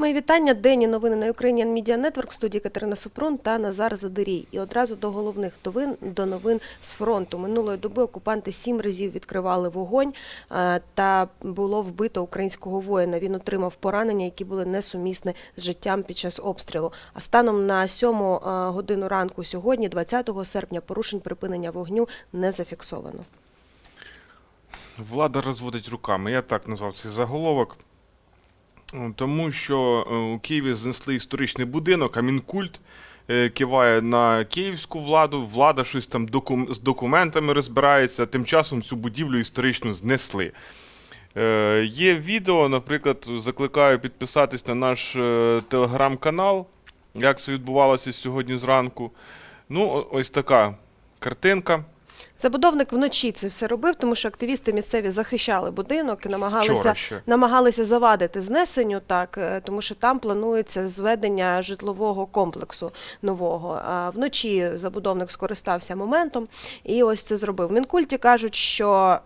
Мої вітання. Денні новини на Ukrainian Media Network в студії Катерина Супрун та Назар Задирій. І одразу до головних новин до новин з фронту. Минулої доби окупанти сім разів відкривали вогонь е, та було вбито українського воїна. Він отримав поранення, які були несумісні з життям під час обстрілу. А станом на сьому е, годину ранку сьогодні, 20 серпня, порушень припинення вогню не зафіксовано. Влада розводить руками. Я так назвав цей заголовок. Тому що е, у Києві знесли історичний будинок, а Мінкульт е, киває на київську владу, влада щось там докум- з документами розбирається, тим часом цю будівлю історичну знесли. Е, Є відео, наприклад, закликаю підписатись на наш е, телеграм-канал, як це відбувалося сьогодні зранку. Ну, ось така картинка. Забудовник вночі це все робив, тому що активісти місцеві захищали будинок і намагалися намагалися завадити знесенню, так е, тому що там планується зведення житлового комплексу нового. А вночі забудовник скористався моментом і ось це зробив. В Мінкульті кажуть, що.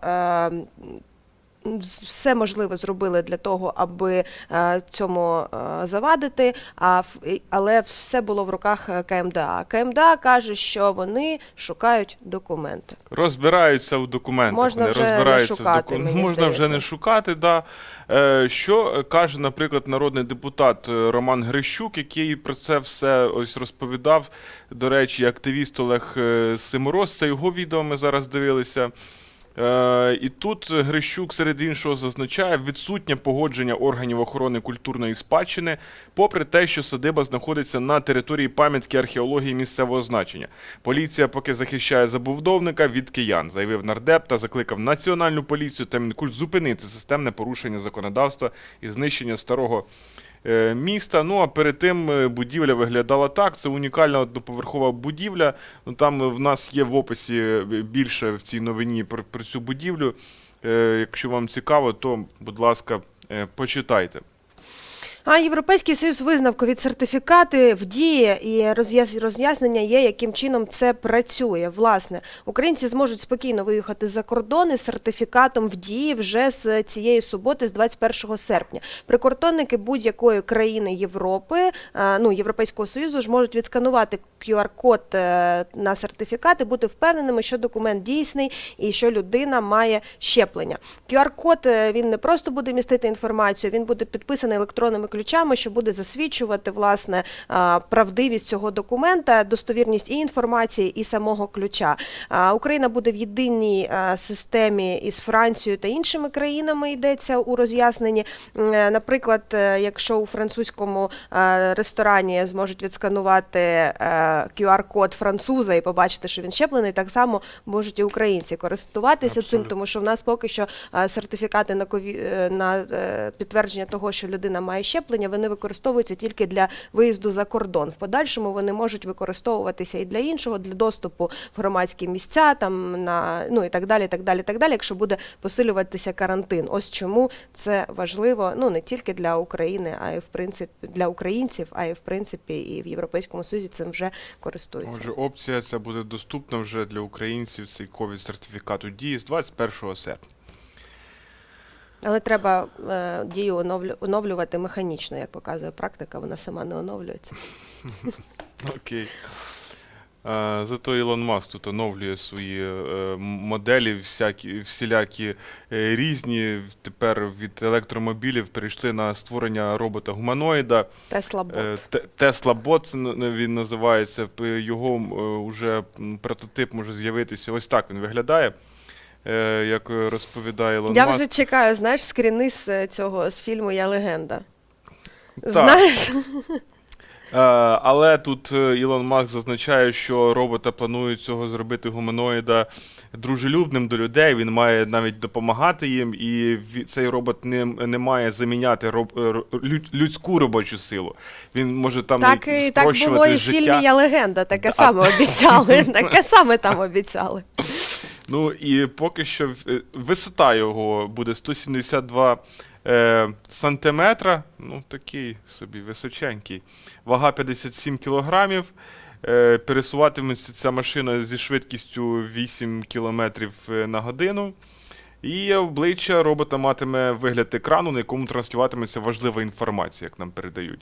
Все можливе зробили для того, аби е, цьому е, завадити, а але все було в руках е, КМДА. КМДА каже, що вони шукають документи. Розбираються в документах. Можна вони вже не розбираються шукати, в доку- мені Можна вже не шукати, да. Що каже, наприклад, народний депутат Роман Грищук, який про це все ось розповідав. До речі, активіст Олег Симороз, це його відео ми зараз дивилися. Е, і тут Грищук, серед іншого, зазначає відсутнє погодження органів охорони культурної спадщини, попри те, що садиба знаходиться на території пам'ятки археології місцевого значення. Поліція поки захищає забудовника від киян, заявив нардеп та закликав національну поліцію та Мінкульт зупинити системне порушення законодавства і знищення старого міста. Ну а перед тим е, будівля виглядала так. Це унікальна одноповерхова будівля. Ну там е, в нас є в описі е, більше в цій новині про, про цю будівлю. Е, Якщо вам цікаво, то будь ласка, е, почитайте. А Європейський Союз визнав ковід-сертифікати в дії і роз'яс- роз'яснення є, яким чином це працює. Власне, українці зможуть спокійно виїхати за кордон із сертифікатом в дії вже з цієї суботи, з 21 серпня. Прикордонники будь-якої країни Європи, е, ну Європейського Союзу, ж можуть відсканувати QR-код е, на сертифікат і бути впевненими, що документ дійсний і що людина має щеплення. QR-код е, він не просто буде містити інформацію, він буде підписаний електронними ключами, що буде засвідчувати власне правдивість цього документа, достовірність і інформації, і самого ключа. Україна буде в єдиній системі із Францією та іншими країнами. Йдеться у роз'ясненні. Е, Наприклад, е, якщо у французькому е, ресторані зможуть відсканувати QR-код француза і побачити, що він щеплений, так само можуть і українці користуватися цим, тому що в нас поки що сертифікати на кові... на підтвердження того, що людина має щеплення, вони використовуються тільки для виїзду за кордон. В подальшому вони можуть використовуватися і для іншого, для доступу в громадські місця, там на ну і так далі, так далі, так далі, якщо буде посилюватися карантин. Ось чому це важливо, ну не тільки для України, а й в принципі для українців, а й в принципі і в Європейському Союзі цим вже користуються. Отже, опція ця буде доступна вже для українців. Цей ковід сертифікат у дії з 21 серпня. Але треба е, дію оновлю- оновлювати механічно, як показує практика, вона сама не оновлюється. Окей. А, зато Ілон Маск тут оновлює свої е, моделі, всякі, всілякі е, різні. Тепер від електромобілів перейшли на створення робота гуманоїда. Тесла бот. Е, Те- Тесла Бот це н- він називається. П- Його вже прототип може з'явитися. Ось так він виглядає, е, як е, розповідає Ілон Я Маск. вже чекаю, знаєш, скріни з е, цього з фільму Я легенда. Так. Знаєш? Е, Але тут Ілон Маск зазначає, що робота планують цього зробити гуманоїда дружелюбним до людей. Він має навіть допомагати їм, і цей робот не, не має заміняти роб, ро- лю- людську робочу силу. Він може там Так, і, так було спрощувати і в життя. фільмі Я легенда, таке Да. саме обіцяли. Таке саме там обіцяли. Ну і поки що е, висота його буде 172 е, сантиметра. Ну, такий собі височенький. Вага 57 кілограмів. Е, пересуватиметься ця машина зі швидкістю 8 кілометрів е, на годину. І обличчя робота матиме вигляд екрану, на якому транслюватиметься важлива інформація, як нам передають.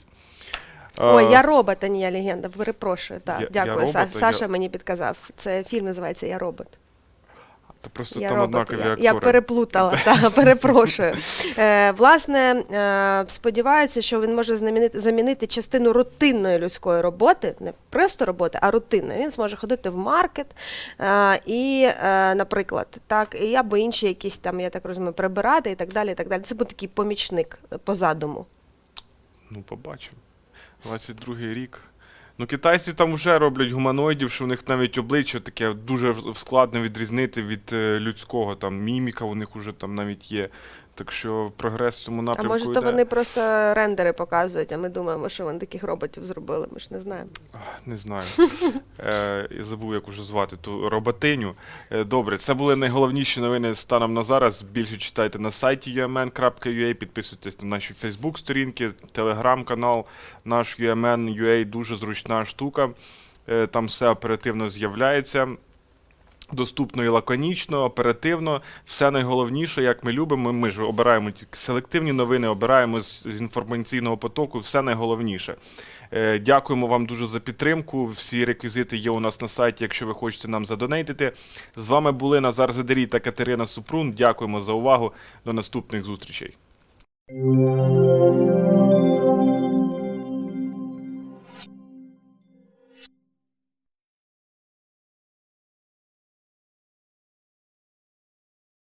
Ой, Е, я робот, а не я легенда. Перепрошую. Так, Я- я дякую. Са- робот, Саша я- мені підказав. Це фільм називається Я робот. Просто Я там робот. однакові Я, актори. я переплутала, та, перепрошую. Е, власне, е, сподіваюся, що він може замінити, замінити частину рутинної людської роботи, не просто роботи, а рутинної. Він зможе ходити в маркет е, і, е, наприклад, так, і або інші якісь там, я так розумію, прибирати і так далі. І так далі. Це буде такий помічник по задуму. Ну, побачимо. 22-й рік. Ну, китайці там вже роблять гуманоїдів, що в них навіть обличчя таке дуже складно відрізнити від е, людського. Там міміка у них уже там навіть є. Так що прогрес в цьому А напрямку може, йде. то вони просто рендери показують, а ми думаємо, що вони таких роботів зробили. Ми ж не знаємо. Не знаю. Е, я забув, як уже звати ту роботиню. Е, добре, це були найголовніші новини станом на зараз. Більше читайте на сайті umn.ua, підписуйтесь на наші Фейсбук-сторінки, телеграм-канал, наш UMN.ua, дуже зручна штука. Е, там все оперативно з'являється. Доступно і лаконічно, оперативно, все найголовніше, як ми любимо. Ми ж обираємо селективні новини, обираємо з, інформаційного потоку, все найголовніше. Е, Дякуємо вам дуже за підтримку. Всі реквізити є у нас на сайті, якщо ви хочете нам задонейтити. З вами були Назар Задерій та Катерина Супрун. Дякуємо за увагу. До наступних зустрічей.